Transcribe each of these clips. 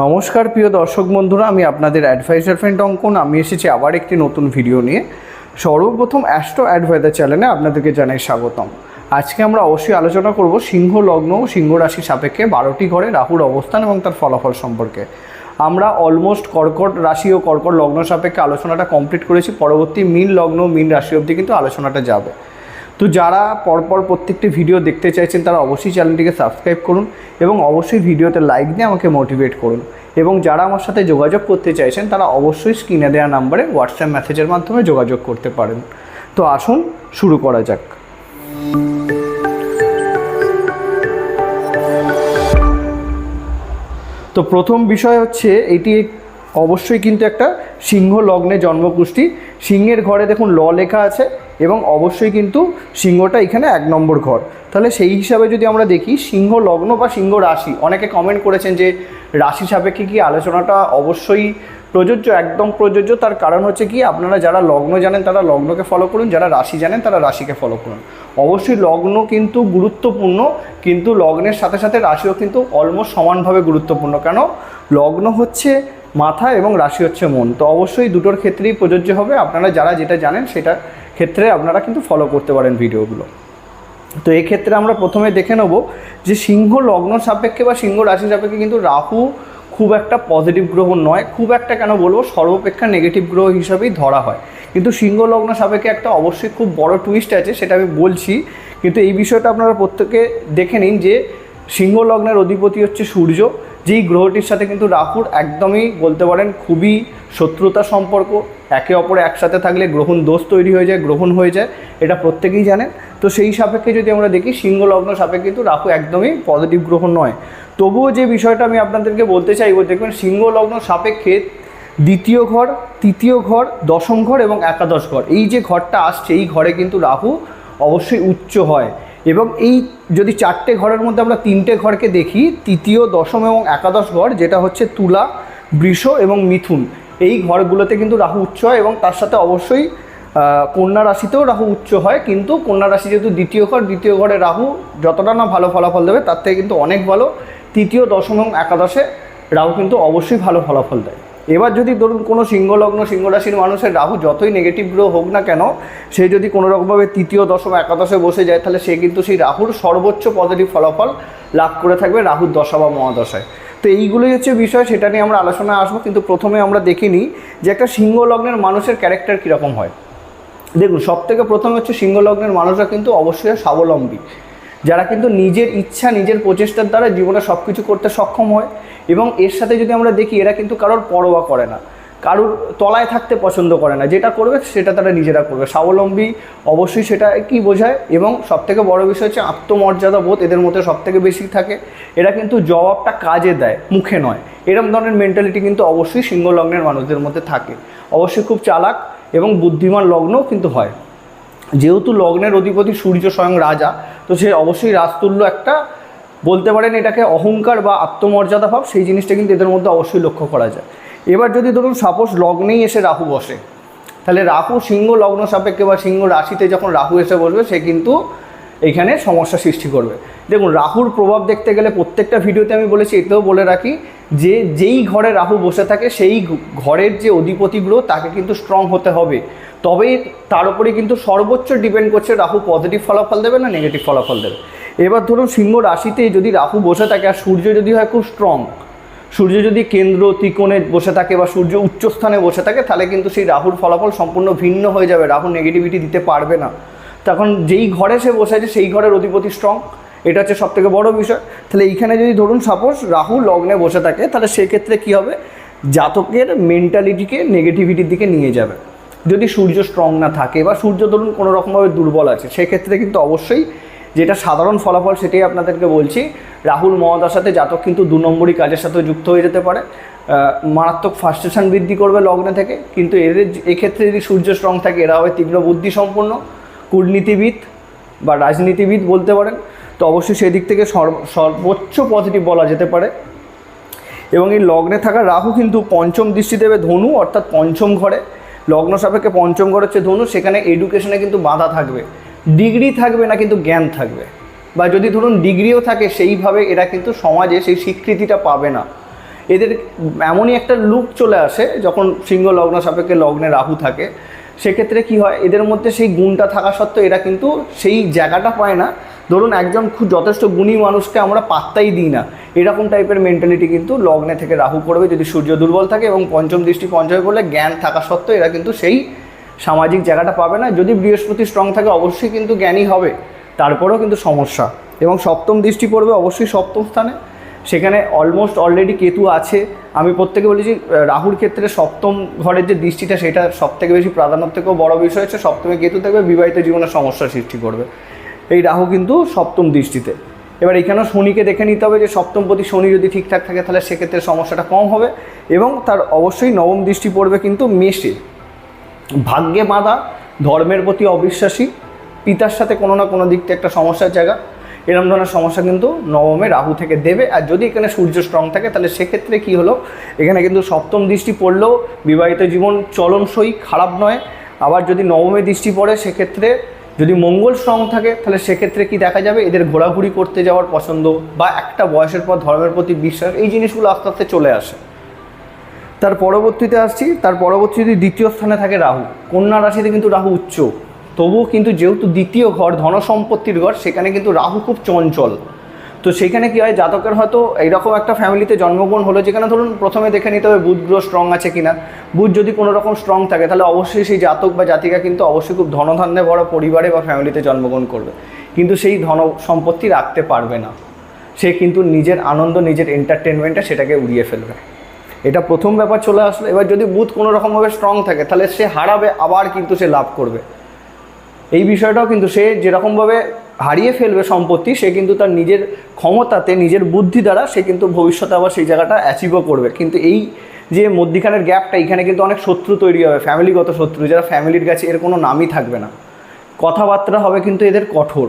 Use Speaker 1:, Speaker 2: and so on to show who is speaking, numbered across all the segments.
Speaker 1: নমস্কার প্রিয় দর্শক বন্ধুরা, আমি আপনাদের অ্যাডভাইজার ফ্রেন্ড অঙ্কন। আমি এসেছি আবার একটি নতুন ভিডিও নিয়ে। সর্বপ্রথম অ্যাস্ট্রো অ্যাডভাইজার চ্যানেলে আপনাদেরকে জানাই স্বাগতম। আজকে আমরা অবশ্যই আলোচনা করব সিংহ লগ্ন ও সিংহ রাশি সাপেক্ষে বারোটি ঘরে রাহুর অবস্থান এবং তার ফলাফল সম্পর্কে। আমরা অলমোস্ট কর্কট রাশি ও কর্কট লগ্ন সাপেক্ষে আলোচনাটা কমপ্লিট করেছি। পরবর্তী মিন লগ্ন মিন রাশি অবধি কিন্তু আলোচনাটা যাবে। তো যারা পরপর প্রত্যেকটি ভিডিও দেখতে চাইছেন, তারা অবশ্যই চ্যানেলটিকে সাবস্ক্রাইব করুন এবং অবশ্যই ভিডিওতে লাইক দিয়ে আমাকে মোটিভেট করুন। এবং যারা আমার সাথে যোগাযোগ করতে চাইছেন, তারা অবশ্যই স্ক্রিনে দেওয়া নাম্বারে হোয়াটসঅ্যাপ মেসেজের মাধ্যমে যোগাযোগ করতে পারেন। তো আসুন, শুরু করা যাক। তো প্রথম বিষয় হচ্ছে, এটি অবশ্যই কিন্তু একটা সিংহ লগ্নে জন্মকুষ্টি সিংহের ঘরে দেখুন ল লেখা আছে এবং অবশ্যই কিন্তু সিংহটা এখানে এক নম্বর ঘর। তাহলে সেই হিসাবে যদি আমরা দেখি, সিংহ লগ্ন বা সিংহ রাশি, অনেকে কমেন্ট করেছেন যে রাশি সাপেক্ষে কি আলোচনাটা অবশ্যই প্রযোজ্য? একদম প্রযোজ্য। তার কারণ হচ্ছে কি, আপনারা যারা লগ্ন জানেন, তারা লগ্নকে ফলো করুন। যারা রাশি জানেন, তারা রাশিকে ফলো করুন। অবশ্যই লগ্ন কিন্তু গুরুত্বপূর্ণ, কিন্তু লগ্নের সাথে সাথে রাশিও কিন্তু অলমোস্ট সমানভাবে গুরুত্বপূর্ণ। কেন? লগ্ন হচ্ছে মাথা এবং রাশি হচ্ছে মন। তো অবশ্যই দুটোর ক্ষেত্রেই প্রযোজ্য হবে। আপনারা যারা যেটা জানেন সেটা ক্ষেত্রে আপনারা কিন্তু ফলো করতে পারেন ভিডিওগুলো। তো এই ক্ষেত্রে আমরা প্রথমে দেখে নেব যে সিংহ লগ্ন সাপেক্ষে বা সিংহ রাশি সাপেক্ষে কিন্তু রাহু খুব একটা পজিটিভ গ্রহ নয়। খুব একটা কেন বলব? সর্বাপেক্ষা নেগেটিভ গ্রহ হিসাবেই ধরা হয়। কিন্তু সিংহ লগ্ন সাপেক্ষে একটা অবশ্যই খুব বড় টুইস্ট আছে, সেটা আমি বলছি। কিন্তু এই বিষয়টা আপনারা প্রত্যেকে দেখে নিন যে সিংহ লগ্নের অধিপতি হচ্ছে সূর্য, যেই গ্রহটির সাথে কিন্তু রাহুর একদমই বলতে পারেন খুবই শত্রুতা সম্পর্ক। একে অপরে একসাথে থাকলে গ্রহণ দোষ তৈরি হয়ে যায়, গ্রহণ হয়ে যায়, এটা প্রত্যেকেই জানেন। তো সেই সাপেক্ষে যদি আমরা দেখি, সিংহ লগ্ন সাপেক্ষে কিন্তু রাহু একদমই পজিটিভ গ্রহণ নয়। তবুও যে বিষয়টা আমি আপনাদেরকে বলতে চাইব, দেখবেন সিংহ লগ্ন সাপেক্ষে দ্বিতীয় ঘর, তৃতীয় ঘর, দশম ঘর এবং একাদশ ঘর। এই যে ঘরটা আসছে, এই ঘরে কিন্তু রাহু অবশ্যই উচ্চ হয়। এবং এই যদি চারটে ঘরের মধ্যে আমরা তিনটে ঘরকে দেখি, তৃতীয়, দশম এবং একাদশ ঘর, যেটা হচ্ছে তুলা, বৃষ এবং মিথুন। এই ঘরগুলোতে কিন্তু রাহু উচ্চ হয় এবং তার সাথে অবশ্যই কন্যা রাশিতেও রাহু উচ্চ হয়, কিন্তু কন্যা রাশি যেহেতু দ্বিতীয় ঘর, দ্বিতীয় ঘরে রাহু যতটা না ভালো ফলাফল দেবে, তার থেকে কিন্তু অনেক ভালো। তৃতীয়, দশম এবং একাদশে রাহু কিন্তু অবশ্যই ভালো ফলাফল দেয়। এবার যদি ধরুন কোনো সিংহলগ্ন সিংহ রাশির মানুষের রাহু যতই নেগেটিভ গ্রহ হোক না কেন, সে যদি কোনো রকমভাবে তৃতীয় দশম, একাদশে বসে যায়, তাহলে সে কিন্তু সেই রাহুর সর্বোচ্চ পজিটিভ ফলাফল লাভ করে থাকবে রাহুর দশা বা মহাদশায়। তো এইগুলোই হচ্ছে বিষয়, সেটা নিয়ে আমরা আলোচনায় আসব, কিন্তু প্রথমে আমরা দেখে নিই যে একটা সিংহলগ্নের মানুষের ক্যারেক্টার কীরকম হয়। দেখুন সব থেকে প্রথমে হচ্ছে সিংহলগ্নের মানুষরা কিন্তু অবশ্যই স্বাবলম্বী। যারা কিন্তু নিজের ইচ্ছা, নিজের প্রচেষ্টার দ্বারা জীবনে সব কিছু করতে সক্ষম হয় এবং এর সাথে যদি আমরা দেখি, এরা কিন্তু কারোর পরোয়া করে না, কারোর তলায় থাকতে পছন্দ করে না। যেটা করবে, সেটা তারা নিজেরা করবে। স্বাবলম্বী অবশ্যই সেটা কি বোঝায়? এবং সবথেকে বড় বিষয় হচ্ছে আত্মমর্যাদা বোধ এদের মধ্যে সবথেকে বেশি থাকে। এরা কিন্তু জবাবটা কাজে দেয়, মুখে নয়। এরম ধরনের মেন্টালিটি কিন্তু অবশ্যই সিংহ লগ্নের মানুষদের মধ্যে থাকে। অবশ্যই খুব চালাক এবং বুদ্ধিমান লগ্নও কিন্তু হয়। যেহেতু লগ্নের অধিপতি সূর্য স্বয়ং রাজা, তো সে অবশ্যই রাজতুল্য একটা, বলতে পারেন এটাকে অহংকার বা আত্মমর্যাদা ভাব, সেই জিনিসটা কিন্তু এদের মধ্যে অবশ্যই লক্ষ্য করা যায়। এবার যদি ধরুন, সাপোজ লগ্নেই এসে রাহু বসে, তাহলে রাহু সিংহ লগ্ন সাপেক্ষে বা সিংহ রাশিতে যখন রাহু এসে বসবে, সে কিন্তু এইখানে সমস্যা সৃষ্টি করবে। দেখুন, রাহুর প্রভাব দেখতে গেলে প্রত্যেকটা ভিডিওতে আমি বলেছি এটাও বলে রাখি যে যেই ঘরে রাহু বসে থাকে, সেই ঘরের যে অধিপতি গ্রহ তাকে কিন্তু স্ট্রং হতে হবে। তবেই তার উপরে কিন্তু সর্বোচ্চ ডিপেন্ড করছে রাহু পজিটিভ ফলাফল দেবে না নেগেটিভ ফলাফল দেবে। এবার ধরুন সিংহ রাশিতে যদি রাহু বসে থাকে আর সূর্য যদি হয় খুব স্ট্রং সূর্য যদি কেন্দ্র, ত্রিকোণে বসে থাকে বা সূর্য উচ্চস্থানে বসে থাকে, তাহলে কিন্তু সেই রাহুর ফলাফল সম্পূর্ণ ভিন্ন হয়ে যাবে, রাহু নেগেটিভিটি দিতে পারবে না। তখন যেই ঘরে সে বসে আছে, সেই ঘরের অধিপতি স্ট্রং এটা হচ্ছে সবথেকে বড় বিষয়। তাহলে এইখানে যদি ধরুন সাপোজ রাহু লগ্নে বসে থাকে, তাহলে সেক্ষেত্রে কী হবে? জাতকের মেন্টালিটিকে নেগেটিভিটির দিকে নিয়ে যাবে। যদি সূর্য স্ট্রং না থাকে বা সূর্য ধরুন কোনো রকমভাবে দুর্বল আছে, সেক্ষেত্রে কিন্তু অবশ্যই যেটা সাধারণ ফলাফল সেটাই আপনাদেরকে বলছি। রাহুল মহাদশাতে জাতক কিন্তু দু নম্বরই কাজের সাথে যুক্ত হয়ে যেতে পারে। মারাত্মক ফার্স্টেশন বৃদ্ধি করবে লগ্নে থেকে, কিন্তু এদের এক্ষেত্রে যদি সূর্য স্ট্রং থাকে, এরা হবে তীব্র বুদ্ধি সম্পন্ন কূটনীতিবিদ বা রাজনীতিবিদ বলতে পারেন। তো অবশ্যই সেদিক থেকে সর্ব- সর্বোচ্চ পজিটিভ বলা যেতে পারে। এবং এই লগ্নে থাকা রাহু কিন্তু পঞ্চম দৃষ্টি দেবে ধনু, অর্থাৎ পঞ্চম ঘরে। লগ্ন সাপেক্ষে পঞ্চম ঘর হচ্ছে ধনু, সেখানে এডুকেশনে কিন্তু বাধা থাকবে। ডিগ্রি থাকবে না, কিন্তু জ্ঞান থাকবে। বা যদি ধরুন ডিগ্রিও থাকে, সেইভাবে এরা কিন্তু সমাজে সেই স্বীকৃতিটা পাবে না। এদের এমনই একটা লুক চলে আসে, যখন সিংহ লগ্ন সাপেক্ষে লগ্নে রাহু থাকে। সেক্ষেত্রে কি হয়, এদের মধ্যে সেই গুণটা থাকা সত্ত্বেও এরা কিন্তু সেই জায়গাটা পায় না। ধরুন একজন খুব যথেষ্ট গুণী মানুষকে আমরা পাত্তাই দিই না। এরকম টাইপের মেন্টালিটি কিন্তু লগ্নে থেকে রাহু করবে যদি সূর্য দুর্বল থাকে এবং পঞ্চম দৃষ্টি পঞ্চমে পড়লে জ্ঞান থাকা সত্ত্বেও এরা কিন্তু সেই সামাজিক জায়গাটা পাবে না। যদি বৃহস্পতি স্ট্রং থাকে অবশ্যই কিন্তু জ্ঞানী হবে। তারপরেও কিন্তু সমস্যা। এবং সপ্তম দৃষ্টি পড়বে অবশ্যই সপ্তম স্থানে। সেখানে অলমোস্ট অলরেডি কেতু আছে। আমি প্রত্যেকে বলেছি রাহুর ক্ষেত্রে সপ্তম ঘরের যে দৃষ্টিটা, সেটা সব থেকে বেশি প্রাধান্য থেকেও বড় বিষয় হচ্ছে সপ্তমে কেতু থাকবে বিবাহিত জীবনে সমস্যার সৃষ্টি করবে। এই রাহু কিন্তু সপ্তম দৃষ্টিতে। এবার এখানেও শনিকে দেখে নিতে হবে যে সপ্তম প্রতি শনি যদি ঠিকঠাক থাকে তাহলে সেক্ষেত্রে সমস্যাটা কম হবে এবং তার অবশ্যই নবম দৃষ্টি পড়বে কিন্তু মেষে। ভাগ্যে বাঁধা, ধর্মের প্রতি অবিশ্বাসী, পিতার সাথে কোনো না কোনো দিক থেকে একটা সমস্যার জায়গা। এরকম ধরনের সমস্যা কিন্তু নবমে রাহু থেকে দেবে আর যদি এখানে সূর্য স্ট্রং থাকে তাহলে সেক্ষেত্রে কি হলো? এখানে কিন্তু সপ্তম দৃষ্টি পড়লেও বিবাহিত জীবন চলনসই, খারাপ নয়। আবার যদি নবমে দৃষ্টি পড়ে সেক্ষেত্রে যদি মঙ্গল স্ট্রং থাকে, তাহলে সেক্ষেত্রে কি দেখা যাবে? এদের ঘোরাঘুরি করতে যাওয়ার পছন্দ বা একটা বয়সের পর ধর্মের প্রতি বিশ্বাস, এই জিনিসগুলো আস্তে আস্তে চলে আসে। তার পরবর্তীতে আসছি, তার পরবর্তী যদি দ্বিতীয় স্থানে থাকে রাহু। কন্যা রাশিতে কিন্তু রাহু উচ্চ। তবুও কিন্তু যেহেতু দ্বিতীয় ঘর, ধনসম্পত্তির ঘর, সেখানে কিন্তু রাহু খুব চঞ্চল। তো সেখানে কি হয়, জাতকের হয়তো এইরকম একটা ফ্যামিলিতে জন্মগ্রহণ হলো, যেখানে ধরুন প্রথমে দেখে নিতে হবে বুধ, গ্রহ স্ট্রং আছে কিনা। বুধ যদি কোনো রকম স্ট্রং থাকে, তাহলে অবশ্যই সেই জাতক বা জাতিকা কিন্তু অবশ্যই খুব ধনধান্যে বড় পরিবারে বা ফ্যামিলিতে জন্মগ্রহণ করবে। কিন্তু সেই ধন সম্পত্তি রাখতে পারবে না। সে কিন্তু নিজের আনন্দ, নিজের এন্টারটেনমেন্টে সেটাকে উড়িয়ে ফেলবে। এটা প্রথম ব্যাপার চলে আসলো। এবার যদি বুধ কোনো রকমভাবে স্ট্রং থাকে, তাহলে সে হারাবে, আবার কিন্তু সে লাভ করবে। এই বিষয়টাও কিন্তু সে যেরকমভাবে হারিয়ে ফেলবে সম্পত্তি, সে কিন্তু তার নিজের ক্ষমতাতে, নিজের বুদ্ধি দ্বারা সে কিন্তু ভবিষ্যতে আবার সেই জায়গাটা অ্যাচিভও করবে। কিন্তু এই যে মধ্যিখানের গ্যাপটা এখানে কিন্তু অনেক শত্রু তৈরি হবে ফ্যামিলিগত শত্রু, যারা ফ্যামিলির কাছে এর কোনো নামই থাকবে না। কথাবার্তা হবে কিন্তু এদের কঠোর।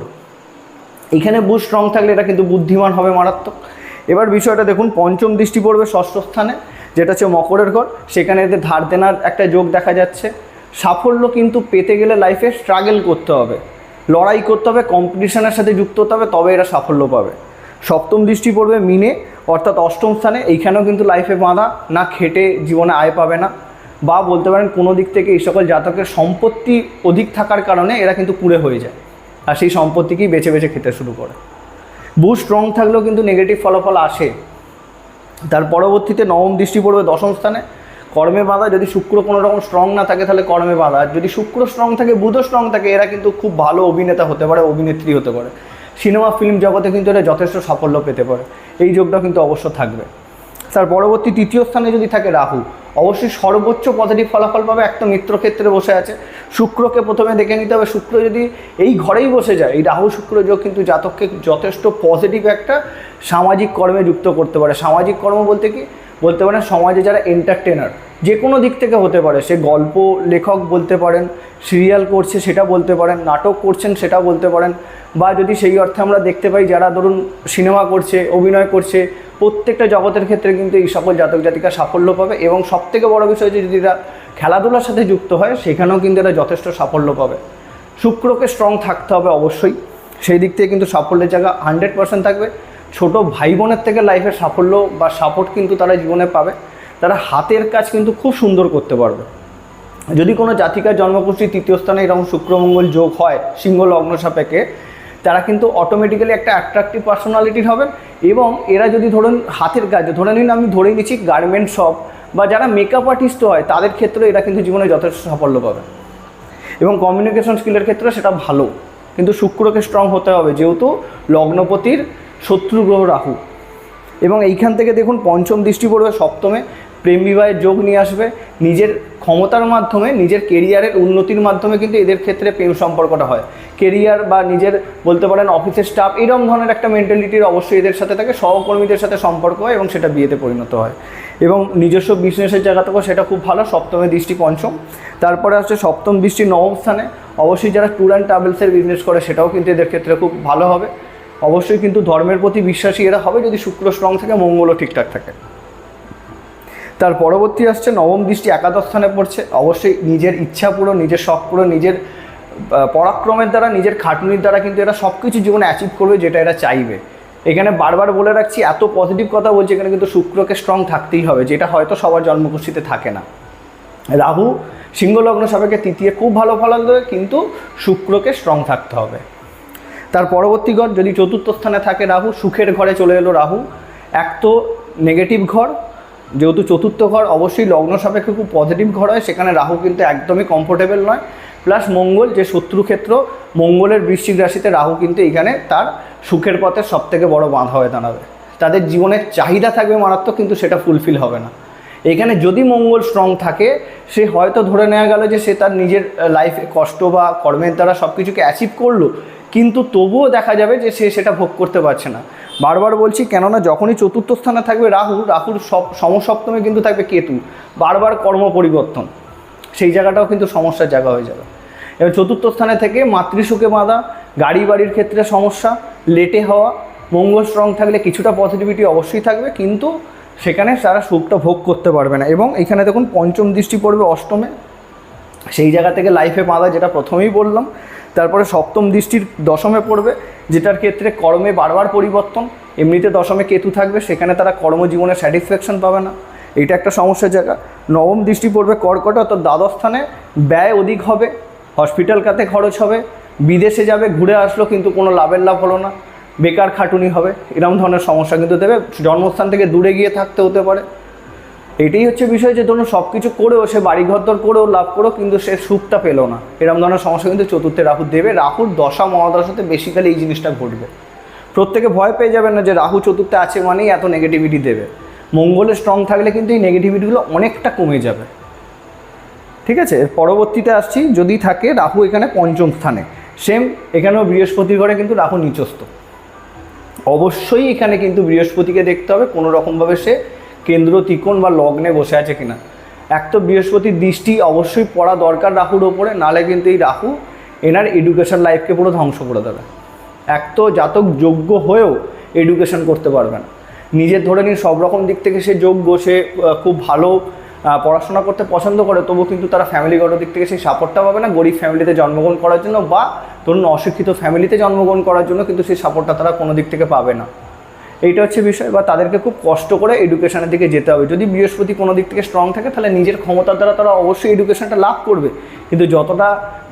Speaker 1: এখানে বুধ স্ট্রং থাকলে এটা কিন্তু বুদ্ধিমান হবে মারাত্মক। এবার বিষয়টা দেখুন, পঞ্চম দৃষ্টি পড়বে ষষ্ঠ স্থানে, যেটা হচ্ছে মকরের ঘর। সেখানে এদের ধার দেনার একটা যোগ দেখা যাচ্ছে। সাফল্য কিন্তু পেতে গেলে লাইফে স্ট্রাগল করতে হবে। লড়াই করতে হবে কম্পিটিশনের সাথে যুক্ত হতে হবে তবে এরা সাফল্য পাবে। সপ্তম দৃষ্টি পড়বে মিনে, অর্থাৎ অষ্টম স্থানে, এইখানেও কিন্তু লাইফে বাঁধা, না খেটে জীবনে আয় পাবে না। বা বলতে পারেন, কোনো দিক থেকে এই সকল জাতকের সম্পত্তি অধিক থাকার কারণে এরা কিন্তু কুড়ে হয়ে যায়, আর সেই সম্পত্তিকেই বেছে বেছে খেতে শুরু করে। বুধ স্ট্রং থাকলেও কিন্তু নেগেটিভ ফলাফল আসে। তার পরবর্তীতে নবম দৃষ্টি পড়বে দশম স্থানে কর্মে বাঁধা, যদি শুক্র কোনো রকম স্ট্রং না থাকে তাহলে কর্মে বাঁধা। যদি শুক্র স্ট্রং থাকে, বুধও স্ট্রং থাকে, এরা কিন্তু খুব ভালো অভিনেতা হতে পারে, অভিনেত্রী হতে পারে। সিনেমা ফিল্ম জগতে কিন্তু এরা যথেষ্ট সাফল্য পেতে পারে। এই যোগটা কিন্তু অবশ্য থাকবে। তার পরবর্তী তৃতীয় স্থানে যদি থাকে রাহু, অবশ্যই সর্বোচ্চ পজিটিভ ফলাফল পাবে একটা মিত্র ক্ষেত্রে বসে আছে। শুক্রকে প্রথমে দেখে নিতে হবে, শুক্র যদি এই ঘরেই বসে যায়, এই রাহু শুক্র যোগ কিন্তু জাতককে যথেষ্ট পজিটিভ একটা সামাজিক কর্মে যুক্ত করতে পারে। সামাজিক কর্ম বলতে কি? বলতে পারেন সমাজে যারা এন্টারটেনার যে কোনো দিক থেকে হতে পারে, সে গল্প লেখক বলতে পারেন সিরিয়াল করছে সেটা বলতে পারেন, নাটক করছেন সেটা বলতে পারেন, বা যদি সেই অর্থে আমরা দেখতে পাই যারা ধরুন সিনেমা করছে, অভিনয় করছে, প্রত্যেকটা জগতের ক্ষেত্রে কিন্তু এই সকল জাতক জাতিকা সাফল্য পাবে এবং সবথেকে বড় বিষয় হচ্ছে যদি এরা খেলাধুলার সাথে যুক্ত হয়, সেখানেও কিন্তু এরা যথেষ্ট সাফল্য পাবে। শুক্রকে স্ট্রং থাকতে হবে অবশ্যই, সেই দিক থেকে কিন্তু সাফল্যের জায়গা হান্ড্রেড পার্সেন্ট থাকবে। ছোট ভাই বোনের থেকে লাইফের সাফল্য বা সাপোর্ট কিন্তু তারা জীবনে পাবে। তারা হাতের কাজ কিন্তু খুব সুন্দর করতে পারবে। যদি কোনো জাতিকার জন্মকুষ্ঠী তৃতীয় স্থানে এরকম শুক্রমঙ্গল যোগ হয়, সিংহ লগ্ন সাপেক্ষে, তারা কিন্তু অটোমেটিক্যালি একটা অ্যাট্রাকটিভ পার্সোনালিটির হবেন এবং এরা যদি ধরুন হাতের কাজ, ধরে নিন আমি ধরে নিচ্ছি গার্মেন্ট শপ বা যারা মেকআপ আর্টিস্টও হয়, তাদের ক্ষেত্রে এরা কিন্তু জীবনে যথেষ্ট সাফল্য পাবে। এবং কমিউনিকেশন স্কিলের ক্ষেত্রে সেটা ভালো। কিন্তু শুক্রকে স্ট্রং হতে হবে, যেহেতু লগ্নপতির শত্রু গ্রহ রাহু। এবং এইখান থেকে দেখুন পঞ্চম দৃষ্টি পড়বে সপ্তমে। প্রেম বিবাহের যোগ নিয়ে আসবে। নিজের ক্ষমতার মাধ্যমে, নিজের কেরিয়ারের উন্নতির মাধ্যমে কিন্তু এদের ক্ষেত্রে প্রেম সম্পর্কটা হয়। কেরিয়ার বা নিজের বলতে পারেন অফিসের স্টাফ এরকম ধরনের একটা মেন্টালিটির অবশ্যই এদের সাথে থাকে। সহকর্মীদের সাথে সম্পর্ক হয় এবং সেটা বিয়েতে পরিণত হয়। এবং নিজস্ব বিজনেসের জায়গা থেকেও সেটা খুব ভালো। সপ্তমে দৃষ্টি পঞ্চম। তারপরে আসছে সপ্তম দৃষ্টি নবম স্থানে। অবশ্যই যারা ট্যুর অ্যান্ড ট্রাভেলসের বিজনেস করে, সেটাও কিন্তু এদের ক্ষেত্রে খুব ভালো হবে। অবশ্যই কিন্তু ধর্মের প্রতি বিশ্বাসী এরা হবে যদি শুক্র স্ট্রং থাকে মঙ্গলও ঠিকঠাক থাকে। তার পরবর্তী আসছে নবম দৃষ্টি একাদশ স্থানে পড়ছে। অবশ্যই নিজের ইচ্ছা পুরো নিজের শখ পুরো নিজের পরাক্রমের দ্বারা, নিজের খাটুনির দ্বারা কিন্তু এরা সব কিছু জীবনে অ্যাচিভ করবে যেটা এরা চাইবে। এখানে বারবার বলে রাখছি, এত পজিটিভ কথা বলছি এখানে কিন্তু শুক্রকে স্ট্রং থাকতেই হবে, যেটা হয়তো সবার জন্মকুষ্ঠিতে থাকে না। রাহু সিংহলগ্ন সাপেক্ষে তৃতীয়, খুব ভালো ফলন দেবে, কিন্তু শুক্রকে স্ট্রং থাকতে হবে। তার পরবর্তী ঘর যদি চতুর্থ স্থানে থাকে রাহু, সুখের ঘরে চলে এলো রাহু। এক তো নেগেটিভ ঘর, যেহেতু চতুর্থ ঘর, অবশ্যই লগ্ন সাপেক্ষে খুব পজিটিভ ঘর হয়, সেখানে রাহু কিন্তু একদমই কমফোর্টেবল নয়। প্লাস মঙ্গল, যে শত্রুক্ষেত্র মঙ্গলের বৃশ্চিক রাশিতে রাহু কিন্তু এখানে তার সুখের পথে সব থেকে বড় বাঁধা হয়ে দাঁড়াবে। তাদের জীবনের চাহিদা থাকবে মারাত্মক, কিন্তু সেটা ফুলফিল হবে না। এখানে যদি মঙ্গল স্ট্রং থাকে, সে হয়তো ধরে নেওয়া গেল যে সে তার নিজের লাইফে কষ্ট বা কর্মের দ্বারা সব কিছুকে অ্যাচিভ করল। কিন্তু তবুও দেখা যাবে যে সে সেটা ভোগ করতে পারছে না। বারবার বলছি, কেননা যখনই চতুর্থ স্থানে থাকবে রাহু, রাহুর সব সমসপ্তমে কিন্তু থাকবে কেতু। বারবার কর্ম পরিবর্তন। সেই জায়গাটাও কিন্তু সমস্যার জায়গা হয়ে যাবে। এবার চতুর্থ স্থানে থেকে মাতৃসুখে বাঁধা গাড়ি বাড়ির ক্ষেত্রে সমস্যা, লেটে হওয়া, মঙ্গল স্ট্রং থাকলে কিছুটা পজিটিভিটি অবশ্যই থাকবে, কিন্তু সেখানে তারা সুখটা ভোগ করতে পারবে না। এবং এখানে দেখুন, পঞ্চম দৃষ্টি পড়বে অষ্টমে। সেই জায়গা থেকে লাইফে বাঁধা, যেটা প্রথমেই বললাম তারপরে সপ্তম দৃষ্টির দশমে পড়বে, যেটার ক্ষেত্রে কর্মে বারবার পরিবর্তন, এমনিতে দশমে কেতু থাকবে, সেখানে তারা কর্মজীবনে স্যাটিসফ্যাকশন পাবে না। এটা একটা সমস্যার জায়গা। নবম দৃষ্টি পড়বে কর্কট, অর্থাৎ দ্বাদশ স্থানে ব্যয় অধিক হবে হসপিটাল খাতে খরচ হবে, বিদেশে যাবে, ঘুরে আসলো, কিন্তু কোনো লাভের লাভ হলো না, বেকার খাটুনি হবে এরকম ধরনের সমস্যা কিন্তু দেবে। জন্মস্থান থেকে দূরে গিয়ে থাকতে হতে পারে। এটাই হচ্ছে বিষয় যে ধরুন সব কিছু করেও, সে বাড়ি ঘরদর করেও লাভ করেও কিন্তু সে সুখটা পেল না। এরকম ধরনের সমস্যা কিন্তু চতুর্থে রাহু দেবে। রাহুর দশা মহাদশাতে বেসিক্যালি এই জিনিসটা ঘটবে। প্রত্যেকে ভয় পেয়ে যাবেন না যে রাহু চতুর্থে আছে মানেই এত নেগেটিভিটি দেবে। মঙ্গলে স্ট্রং থাকলে কিন্তু এই নেগেটিভিটিগুলো অনেকটা কমে যাবে। ঠিক আছে? পরবর্তীতে আসছি, যদি থাকে রাহু এখানে পঞ্চম স্থানে। সেম এখানেও বৃহস্পতির ঘরে কিন্তু রাহু নিচস্থ। অবশ্যই এখানে কিন্তু বৃহস্পতিকে দেখতে হবে। কোনো রকমভাবে সে কেন্দ্র ত্রিকোণ বা লগ্নে বসে আছে কিনা। এক তো বৃহস্পতির দৃষ্টি অবশ্যই পড়া দরকার রাহুর ওপরে, নালে কিন্তু এই রাহু এনার এডুকেশন লাইফকে পুরো ধ্বংস করে দেবে। এক তো জাতক যোগ্য হয়েও এডুকেশন করতে পারবে না। নিজের ধরে নিন সব রকম দিক থেকে সে যোগ্য, সে খুব ভালো পড়াশোনা করতে পছন্দ করে তবু কিন্তু তারা ফ্যামিলিগত দিক থেকে সেই সাপোর্টটা পাবে না। গরিব ফ্যামিলিতে জন্মগ্রহণ করার জন্য বা ধরুন অশিক্ষিত ফ্যামিলিতে জন্মগ্রহণ করার জন্য কিন্তু সেই সাপোর্টটা তারা কোনো দিক থেকে পাবে না। এইটা হচ্ছে বিষয়, বা তাদেরকে খুব কষ্ট করে এডুকেশনের দিকে যেতে হবে। যদি বৃহস্পতি কোনো দিক থেকে স্ট্রং থাকে, তাহলে নিজের ক্ষমতার দ্বারা তারা অবশ্যই এডুকেশনটা লাভ করবে। কিন্তু যতটা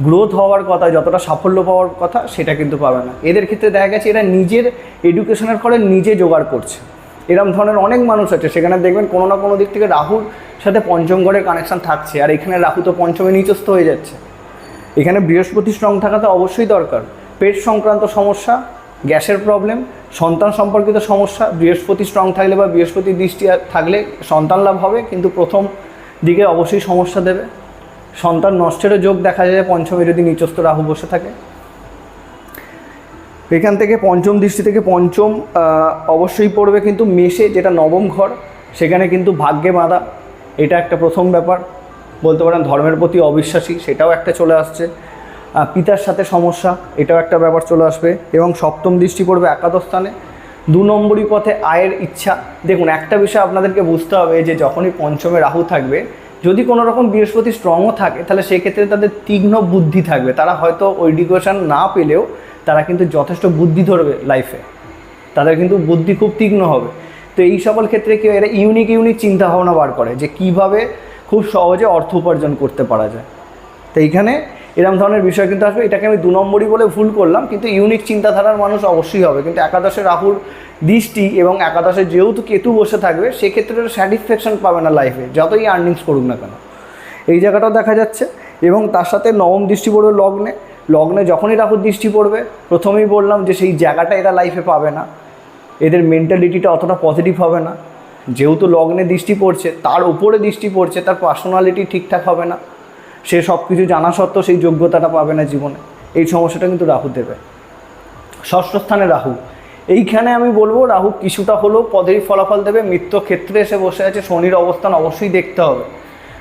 Speaker 1: গ্রোথ হওয়ার কথা, যতটা সাফল্য পাওয়ার কথা, সেটা কিন্তু পাবে না। এদের ক্ষেত্রে দেখা গেছে, এরা নিজের এডুকেশনের ফলে নিজে জোগাড় করছে। এরম ধরনের অনেক মানুষ আছে, সেখানে দেখবেন কোনো না কোনো দিক থেকে রাহুর সাথে পঞ্চম ঘরের কানেকশন থাকছে, আর এখানে রাহু তো পঞ্চমে নিচস্থ হয়ে যাচ্ছে। এখানে বৃহস্পতি স্ট্রং থাকা তো অবশ্যই দরকার। পেট সংক্রান্ত সমস্যা গ্যাসের প্রবলেম সন্তান সম্পর্কিত সমস্যা, বৃহস্পতি স্ট্রং থাকলে বা বৃহস্পতি দৃষ্টি থাকলে সন্তান লাভ হবে, কিন্তু প্রথম দিকে অবশ্যই সমস্যা দেবে। সন্তান নষ্টেরও যোগ দেখা যায়, পঞ্চমে যদি নিচস্থ রাহু বসে থাকে। এখান থেকে পঞ্চম দৃষ্টি থেকে পঞ্চম অবশ্যই পড়বে কিন্তু মেষে, যেটা নবম ঘর, সেখানে কিন্তু ভাগ্যে বাঁধা। এটা একটা প্রথম ব্যাপার। বলতে পারেন ধর্মের প্রতি অবিশ্বাসী, সেটাও একটা চলে আসছে। পিতার সাথে সমস্যা এটাও একটা ব্যাপার চলে আসবে। এবং সপ্তম দৃষ্টি পড়বে একাদশ স্থানে। দু নম্বরই পথে আয়ের ইচ্ছা। দেখুন একটা বিষয় আপনাদেরকে বুঝতে হবে যে যখনই পঞ্চমে রাহু থাকবে যদি কোনো রকম বৃহস্পতি স্ট্রংও থাকে তাহলে সেক্ষেত্রে তাদের তীক্ষ্ণ বুদ্ধি থাকবে। তারা হয়তো ওই এডুকেশন না পেলেও তারা কিন্তু যথেষ্ট বুদ্ধি ধরবে লাইফে তাদের কিন্তু বুদ্ধি খুব তীক্ষ্ণ হবে। তো এই সকল ক্ষেত্রে কি হয়, এরা ইউনিক ইউনিক চিন্তা ভাবনা বার করে যে কীভাবে খুব সহজে অর্থ উপার্জন করতে পারা যায়। তো এইখানে এরকম ধরনের বিষয় কিন্তু আসবে। এটাকে আমি দু নম্বরই বলে ভুল করলাম, কিন্তু ইউনিক চিন্তাধারার মানুষ অবশ্যই হবে। কিন্তু একাদশে রাহুর দৃষ্টি এবং একাদশে যেহেতু কেতু বসে থাকবে, সেক্ষেত্রে স্যাটিসফ্যাকশন পাবে না লাইফে যতই আর্নিংস করুক না কেন। এই জায়গাটাও দেখা যাচ্ছে। এবং তার সাথে নবম দৃষ্টি পড়বে লগ্নে। লগ্নে যখনই রাহুর দৃষ্টি পড়বে, প্রথমেই বললাম যে সেই জায়গাটা এরা লাইফে পাবে না। এদের মেন্টালিটিটা অতটা পজিটিভ হবে না। যেহেতু লগ্নে দৃষ্টি পড়ছে, তার উপরে দৃষ্টি পড়ছে, তার পার্সোনালিটি ঠিকঠাক হবে না। সে সব কিছু জানা সত্ত্বেও সেই যোগ্যতাটা পাবে না জীবনে। এই সমস্যাটা কিন্তু রাহু দেবে। ষষ্ঠ স্থানে রাহু। এইখানে আমি বলব, রাহু কিছুটা হলেও পদের ফলাফল দেবে। মৃত্যু ক্ষেত্রে এসে বসে আছে, শনির অবস্থান অবশ্যই দেখতে হবে।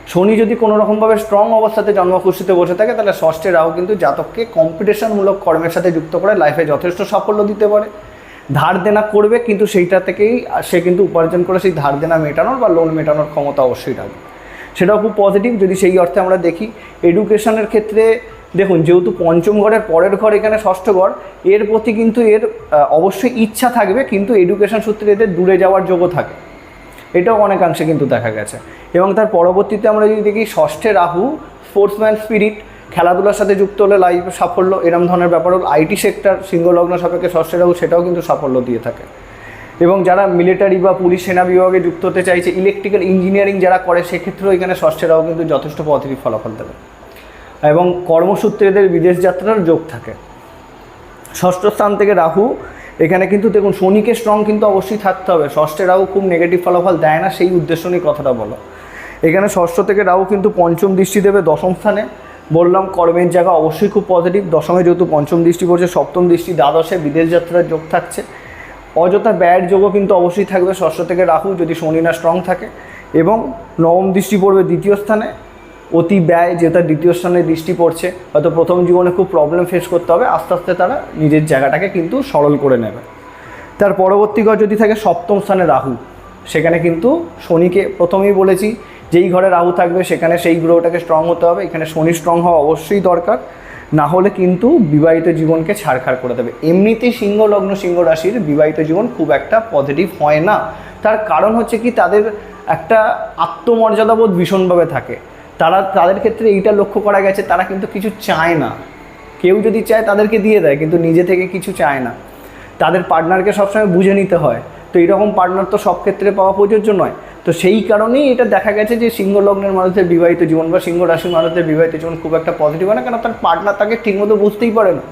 Speaker 1: শনি যদি কোনো রকমভাবে স্ট্রং অবস্থাতে জন্মকুষ্ঠিতে বসে থাকে, তাহলে ষষ্ঠে রাহু কিন্তু জাতককে কম্পিটিশনমূলক কর্মের সাথে যুক্ত করে লাইফে যথেষ্ট সাফল্য দিতে পারে। ধার দেনা করবে, কিন্তু সেইটা থেকেই সে কিন্তু উপার্জন করে সেই ধার দেনা মেটানোর বা লোন মেটানোর ক্ষমতা অবশ্যই রাখবে। সেটাও খুব পজিটিভ যদি সেই অর্থে আমরা দেখি এডুকেশনের ক্ষেত্রে দেখুন, যেহেতু পঞ্চম ঘরের পরের ঘর এখানে ষষ্ঠ ঘর, এর প্রতি কিন্তু এর অবশ্যই ইচ্ছা থাকবে, কিন্তু এডুকেশন সূত্রে এদের দূরে যাওয়ার যোগ্য থাকে। এটাও অনেকাংশে কিন্তু দেখা গেছে। এবং তার পরবর্তীতে আমরা যদি দেখি, ষষ্ঠে রাহু স্পোর্টসম্যান স্পিরিট খেলাধুলার সাথে যুক্ত হলে লাইফ সাফল্য, এরম ধরনের ব্যাপার হল আইটি সেক্টর সিংহলগ্ন সাপেক্ষে ষষ্ঠে রাহু, সেটাও কিন্তু সাফল্য দিয়ে থাকে। এবং যারা মিলিটারি বা পুলিশ সেনা বিভাগে যুক্ত হতে চাইছে ইলেকট্রিক্যাল ইঞ্জিনিয়ারিং যারা করে, সেক্ষেত্রেও এখানে ষষ্ঠে রাহু কিন্তু যথেষ্ট পজিটিভ ফলাফল দেবে। এবং কর্মসূত্রেদের বিদেশ যাত্রার যোগ থাকে। ষষ্ঠ স্থান থেকে রাহু, এখানে কিন্তু দেখুন শনিকে স্ট্রং কিন্তু অবশ্যই থাকতে হবে। ষষ্ঠে রাহু খুব নেগেটিভ ফলাফল দেয় না, সেই উদ্দেশ্য নিয়ে কথাটা বলো। এখানে ষষ্ঠ থেকে রাহু কিন্তু পঞ্চম দৃষ্টি দেবে দশম স্থানে। বললাম কর্মের জায়গা অবশ্যই খুব পজিটিভ দশমে যেহেতু পঞ্চম দৃষ্টি পড়ছে, সপ্তম দৃষ্টি দ্বাদশে বিদেশ যাত্রার যোগ থাকছে। অযথা ব্যয়ের যোগও কিন্তু অবশ্যই থাকবে ষষ্ঠ থেকে রাহু, যদি শনি না স্ট্রং থাকে। এবং নবম দৃষ্টি পড়বে দ্বিতীয় স্থানে। অতি ব্যয় যে তার দ্বিতীয় স্থানে দৃষ্টি পড়ছে, হয়তো প্রথম জীবনে খুব প্রবলেম ফেস করতে হবে, আস্তে আস্তে তারা নিজের জায়গাটাকে কিন্তু সরল করে নেবে। তার পরবর্তী ঘর যদি থাকে সপ্তম স্থানে রাহু, সেখানে কিন্তু শনিকে প্রথমেই বলেছি, যেই ঘরে রাহু থাকবে সেখানে সেই গ্রহটাকে স্ট্রং হতে হবে, এখানে শনি স্ট্রং হওয়া অবশ্যই দরকার। না হলে কিন্তু বিবাহিত জীবনকে ছাড়খাড় করে দেবে। এমনিতেই সিংহ লগ্ন, সিংহ রাশির বিবাহিত জীবন খুব একটা পজিটিভ হয় না। তার কারণ হচ্ছে কি, তাদের একটা আত্মমর্যাদাবোধ ভীষণভাবে থাকে। তারা, তাদের ক্ষেত্রে এইটা লক্ষ্য করা গেছে, তারা কিন্তু কিছু চায় না। কেউ যদি চায় তাদেরকে দিয়ে দেয়, কিন্তু নিজে থেকে কিছু চায় না। তাদের পার্টনারকে সবসময় বুঝে নিতে হয়। তো এইরকম পার্টনার তো সব ক্ষেত্রে পাওয়া প্রযোজ্য নয়। তো সেই কারণেই এটা দেখা গেছে যে সিংহ লগ্নের মানুষদের বিবাহিত জীবন বা সিংহ রাশির মানুষদের বিবাহিত জীবন খুব একটা পজিটিভ হয় না কেন তার পার্টনার তাকে ঠিকমতো বুঝতেই পারে না।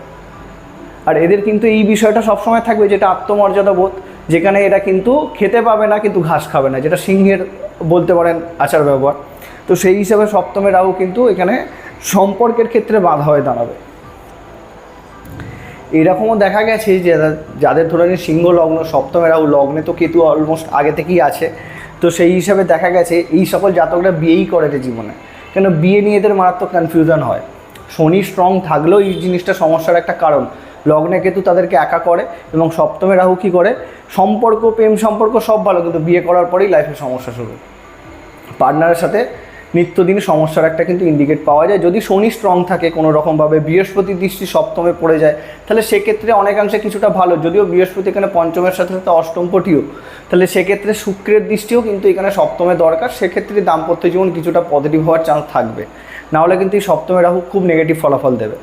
Speaker 1: আর এদের কিন্তু এই বিষয়টা সবসময় থাকবে যেটা আত্মমর্যাদা বোধ, যেখানে এরা কিন্তু খেতে পাবে না, কিন্তু ঘাস খাবে না, যেটা সিংহের বলতে পারেন আচার ব্যবহার। তো সেই হিসাবে সপ্তমে রাহু কিন্তু এখানে সম্পর্কের ক্ষেত্রে বাধা হয়ে দাঁড়াবে। এরকমও দেখা গেছে যে যাদের ধরে নিন সিংহ লগ্ন, সপ্তমে রাহু লগ্নে তো কেতু অলমোস্ট আগে থেকেই আছে। তো সেই হিসাবে দেখা গেছে এই সকল জাতকরা বিয়েই করেছে জীবনে। কেন বিয়ে নিয়ে এদের মারাত্মক কনফিউশন হয়। শনি স্ট্রং থাকলেও এই জিনিসটা সমস্যার একটা কারণ। লগ্নে কেতু তাদেরকে একা করে এবং সপ্তমে রাহু কী করে? সম্পর্ক, প্রেম সম্পর্ক সব ভালো, কিন্তু বিয়ে করার পরেই লাইফে সমস্যা শুরু। পার্টনারের সাথে নিত্যদিন সমস্যার একটা কিন্তু ইন্ডিকেট পাওয়া যায়। যদি শনি স্ট্রং থাকে কোনো রকমভাবে বৃহস্পতি দৃষ্টি সপ্তমে পড়ে যায়, তাহলে সেক্ষেত্রে অনেকাংশে কিছুটা ভালো। যদিও বৃহস্পতি এখানে পঞ্চমের সাথে সাথে অষ্টম পটিও, তাহলে সেক্ষেত্রে শুক্রের দৃষ্টিও কিন্তু এখানে সপ্তমে দরকার। সেক্ষেত্রে দাম্পত্য জীবন কিছুটা পজিটিভ হওয়ার চান্স থাকবে। নাহলে কিন্তু এই সপ্তমে রাহু খুব নেগেটিভ ফলাফল দেবে।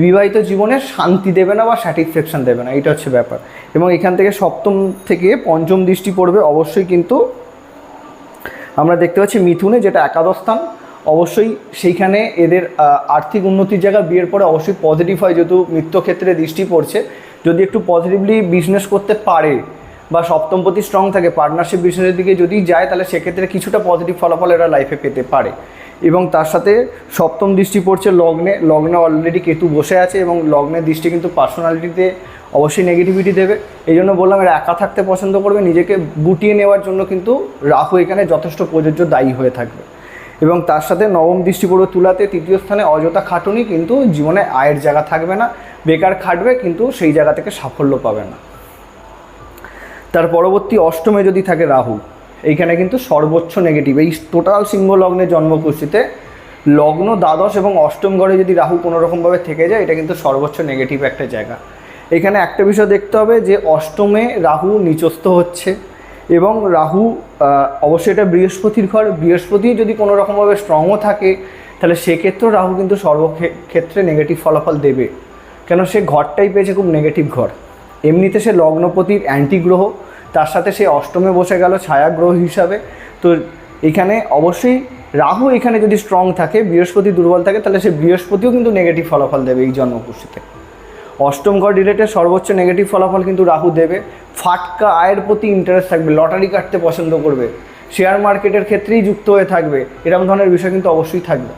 Speaker 1: বিবাহিত জীবনে শান্তি দেবে না বা স্যাটিসফ্যাকশন দেবে না এটা হচ্ছে ব্যাপার। এবং এখান থেকে সপ্তম থেকে পঞ্চম দৃষ্টি পড়বে, অবশ্যই কিন্তু আমরা দেখতে পাচ্ছি মিথুনে যেটা একাদশ স্থান অবশ্যই সেইখানে এদের আর্থিক উন্নতির জায়গা, বিয়ের পরে অবশ্যই পজিটিভ হয় যেহেতু মৃত্যু ক্ষেত্রে দৃষ্টি পড়ছে। যদি একটু পজিটিভলি বিজনেস করতে পারে বা সপ্তম প্রতি স্ট্রং থাকে পার্টনারশিপ বিজনেসের দিকে যদি যায়, তাহলে সেক্ষেত্রে কিছুটা পজিটিভ ফলাফল এরা লাইফে পেতে পারে। এবং তার সাথে সপ্তম দৃষ্টি পড়ছে লগ্নে লগ্নে অলরেডি কেতু বসে আছে এবং লগ্নের দৃষ্টি কিন্তু পার্সোনালিটিতে অবশ্যই নেগেটিভিটি দেবে। এই জন্য বললাম, এরা একা থাকতে পছন্দ করবে। নিজেকে গুটিয়ে নেওয়ার জন্য কিন্তু রাহু এখানে যথেষ্ট প্রযোজ্য দায়ী হয়ে থাকবে। এবং তার সাথে নবম দৃষ্টি পড়বে তুলাতে তৃতীয় স্থানে অযথা খাটুনি কিন্তু জীবনে আয়ের জায়গা থাকবে না। বেকার খাটবে কিন্তু সেই জায়গা থেকে সাফল্য পাবে না। তার পরবর্তী অষ্টমে যদি থাকে রাহু, এইখানে কিন্তু সর্বোচ্চ নেগেটিভ এই টোটাল সিংহ লগ্নের জন্মকুষ্ঠিতে লগ্ন, দ্বাদশ এবং অষ্টম ঘরে যদি রাহু কোনো রকমভাবে থেকে যায়, এটা কিন্তু সর্বোচ্চ নেগেটিভ একটা জায়গা। এখানে একটা বিষয় দেখতে হবে যে অষ্টমে রাহু নিচস্থ হচ্ছে এবং রাহু অবশ্যই এটা বৃহস্পতির ঘর। বৃহস্পতি যদি কোনো রকমভাবে স্ট্রংও থাকে, তাহলে সেক্ষেত্রেও রাহু কিন্তু সর্বক্ষেত্রে নেগেটিভ ফলাফল দেবে। কেন সে ঘরটাই পেয়েছে খুব নেগেটিভ ঘর। এমনিতে সে লগ্নপতির অ্যান্টি গ্রহ তার সাথে সে অষ্টমে বসে গেল ছায়া গ্রহ হিসাবে। তো এখানে অবশ্যই রাহু এখানে যদি স্ট্রং থাকে, বৃহস্পতি দুর্বল থাকে, তাহলে সে বৃহস্পতিও কিন্তু নেগেটিভ ফলাফল দেবে এই জন্মকুষ্ঠিতে। অষ্টম ঘর রিলেটেড সর্বোচ্চ নেগেটিভ ফলাফল কিন্তু রাহু দেবে। ফাটকা আয়ের প্রতি ইন্টারেস্ট থাকবে লটারি কাটতে পছন্দ করবে। শেয়ার মার্কেটের ক্ষেত্রেই যুক্ত হয়ে থাকবে, এরকম ধরনের বিষয় কিন্তু অবশ্যই থাকবে।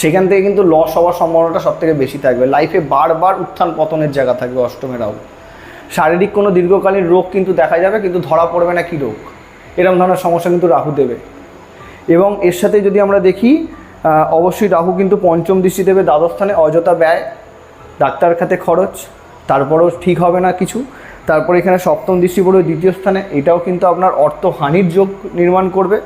Speaker 1: সেখান থেকে কিন্তু লস হওয়ার সম্ভাবনাটা সব থেকে বেশি থাকবে। লাইফে বারবার উত্থান পতনের জায়গা থাকবে অষ্টমে রাহু। শারীরিক কোনো দীর্ঘকালীন রোগ কিন্তু দেখা যাবে, কিন্তু ধরা পড়বে না কি রোগ। এরকম ধরনের সমস্যা কিন্তু রাহু দেবে। এবং এর সাথে যদি আমরা দেখি অবশ্যই রাহু কিন্তু পঞ্চম দৃষ্টি দেবে দ্বাদশ স্থানে, অযথা ব্যয়। ডাক্তার খাতে খরচ, তারপরেও ঠিক হবে না কিছু। তারপরে এখানে সপ্তম দৃষ্টি পড়বে দ্বিতীয় স্থানে, এটাও কিন্তু আপনার অর্থ হানির যোগ নির্মাণ করবে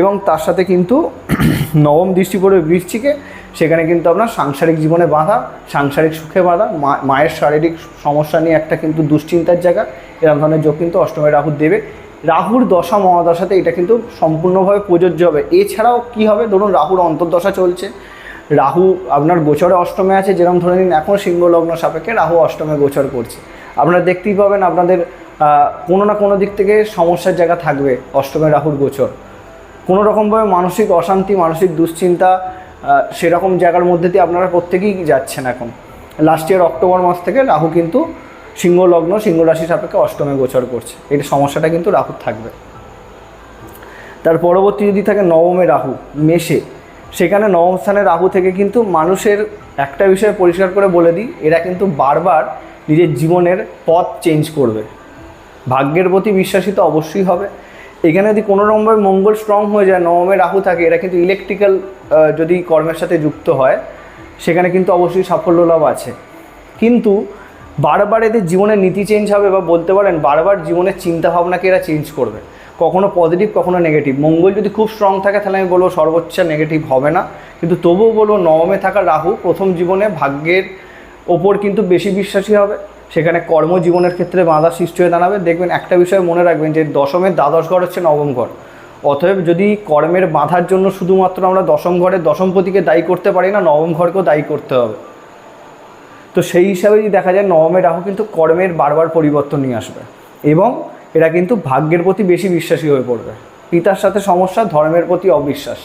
Speaker 1: এবং তার সাথে কিন্তু নবম দৃষ্টি পড়বে বৃশ্চিকে, সেখানে কিন্তু আপনার সাংসারিক জীবনে বাধা, সাংসারিক সুখে বাধা মায়ের শারীরিক সমস্যা নিয়ে একটা কিন্তু দুশ্চিন্তার জায়গা এরকম ধরনের যোগ কিন্তু অষ্টমে রাহু দেবে। রাহুর দশা, মহাদশাতে এটা কিন্তু সম্পূর্ণভাবে প্রযোজ্য হবে। এছাড়াও কি হবে? ধরুন রাহুর অন্তর্দশা চলছে রাহু আপনার গোচরে অষ্টমে আছে যেরকম ধরে নিন এখন সিংহ লগ্ন সাপেক্ষে রাহু অষ্টমে গোচর করছে। আপনারা দেখতেই পাবেন আপনাদের কোনো না কোনো দিক থেকে সমস্যার জায়গা থাকবে অষ্টমে রাহুর গোচর। কোনো রকমভাবে মানসিক অশান্তি, মানসিক দুশ্চিন্তা সেরকম জায়গার মধ্যে দিয়ে আপনারা প্রত্যেকেই যাচ্ছেন এখন। লাস্ট ইয়ার অক্টোবর মাস থেকে রাহু কিন্তু সিংহ লগ্ন সিংহ রাশি সাপেক্ষে অষ্টমে গোচর করছে। এই সমস্যাটা কিন্তু রাহুর থাকবে। তার পরবর্তী যদি থাকে নবমে রাহু, মেষে। সেখানে নবম স্থানে রাহু থেকে কিন্তু মানুষের একটা বিষয় পরিষ্কার করে বলে দিই, এরা কিন্তু বারবার নিজের জীবনের পথ চেঞ্জ করবে। ভাগ্যের প্রতি বিশ্বাসী তো অবশ্যই হবে। এখানে যদি কোনো রকমভাবে মঙ্গল স্ট্রং হয়ে যায়, নবমে রাহু থাকে, এরা কিন্তু ইলেকট্রিক্যাল যদি কর্মের সাথে যুক্ত হয়, সেখানে কিন্তু অবশ্যই সাফল্য লাভ আছে। কিন্তু বারবার এদের জীবনের নীতি চেঞ্জ হবে বা বলতে পারেন বারবার জীবনের চিন্তাভাবনাকে এরা চেঞ্জ করবে। কখনো পজিটিভ কখনো নেগেটিভ মঙ্গল যদি খুব স্ট্রং থাকে, তাহলে আমি বলব সর্বোচ্চ নেগেটিভ হবে না। কিন্তু তবুও বলব নবমে থাকা রাহু প্রথম জীবনে ভাগ্যের ওপর কিন্তু বেশি বিশ্বাসী হবে। সেখানে কর্মজীবনের ক্ষেত্রে বাধা সৃষ্টি হয়ে দাঁড়াবে। দেখবেন একটা বিষয় মনে রাখবেন যে দশমের দ্বাদশ ঘর হচ্ছে নবম ঘর। অতএব যদি কর্মের বাধার জন্য শুধুমাত্র আমরা দশম ঘরের দশমপতিকে দায়ী করতে পারি না, নবম ঘরকেও দায়ী করতে হবে। তো সেই হিসাবে যদি দেখা যায়, নবমে রাহু কিন্তু কর্মের বারবার পরিবর্তন নিয়ে আসবে। এবং এরা কিন্তু ভাগ্যের প্রতি বেশি বিশ্বাসী হয়ে পড়বে। পিতার সাথে সমস্যা, ধর্মের প্রতি অবিশ্বাস।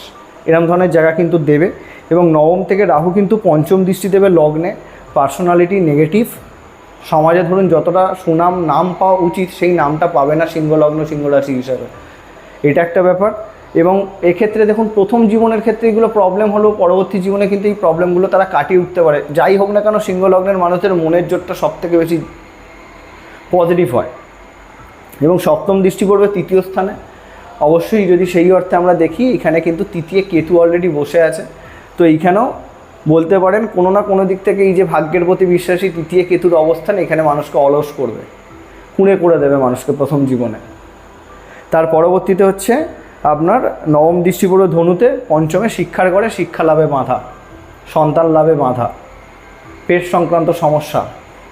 Speaker 1: এরম ধরনের জায়গা কিন্তু দেবে এবং নবম থেকে রাহু কিন্তু পঞ্চম দৃষ্টি দেবে লগ্নে। Personality negative. সমাজে ধরুন যতটা সুনাম, নাম পাওয়া উচিত সেই নামটা পাবে না সিংহলগ্ন, সিংহরাশি হিসাবে। এটা একটা ব্যাপার। এবং এক্ষেত্রে দেখুন, প্রথম জীবনের ক্ষেত্রে এগুলো প্রবলেম হলেও পরবর্তী জীবনে কিন্তু এই প্রবলেমগুলো তারা কাটিয়ে উঠতে পারে। যাই হোক না কেন সিংহ লগ্নের মানুষের মনের জোরটা সব থেকে বেশি পজিটিভ হয়। এবং সপ্তম দৃষ্টি পড়বে তৃতীয় স্থানে। অবশ্যই যদি সেই অর্থে আমরা দেখি, এখানে কিন্তু তৃতীয় কেতু অলরেডি বসে আছে। তো এইখানেও বলতে পারেন, কোনো না কোনো দিক থেকে এই যে ভাগ্যের প্রতি বিশ্বাসী তৃতীয় কেতুর অবস্থান এখানে মানুষকে অলস করবে কুঁড়ে করে দেবে মানুষকে প্রথম জীবনে। তার পরবর্তীতে হচ্ছে আপনার নবম দৃষ্টি পড়বে ধনুতে, পঞ্চমে শিক্ষার ঘরে শিক্ষা লাভে বাঁধা, সন্তান লাভে বাঁধা, পেট সংক্রান্ত সমস্যা